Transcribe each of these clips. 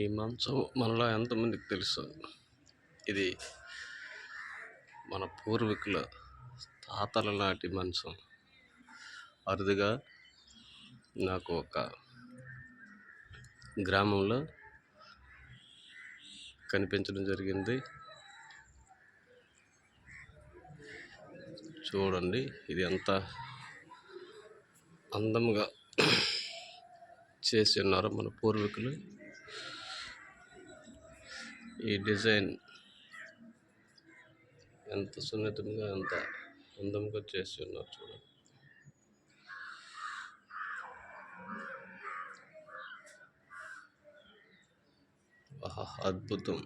ఈ మంచం మనలో ఎంతమందికి తెలుసు? ఇది మన పూర్వీకుల తాతల నాటి మంచం. అరుదుగా నాకు ఒక గ్రామంలో కనిపించడం జరిగింది. చూడండి ఇది ఎంత అందంగా చేసి ఉన్నారు మన పూర్వీకులు. ఈ డిజైన్ ఎంత సున్నితంగా ఎంత అందంగా చేసి ఉన్నారు చూడండి. అద్భుతం.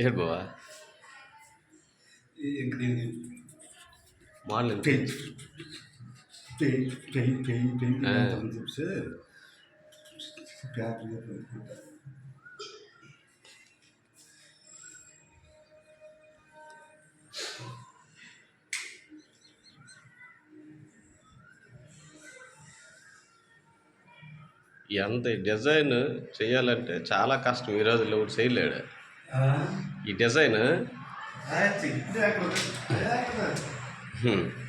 ఏడు బావా? ఎంత? Paint paint paint paint paint. అని పేపర్ ఎంత డిజైన్ చేయాలంటే చాలా కష్టం. ఈ రోజుల్లో ఎవరు చేయలేడు. ఈ డిజైన్ Hmm.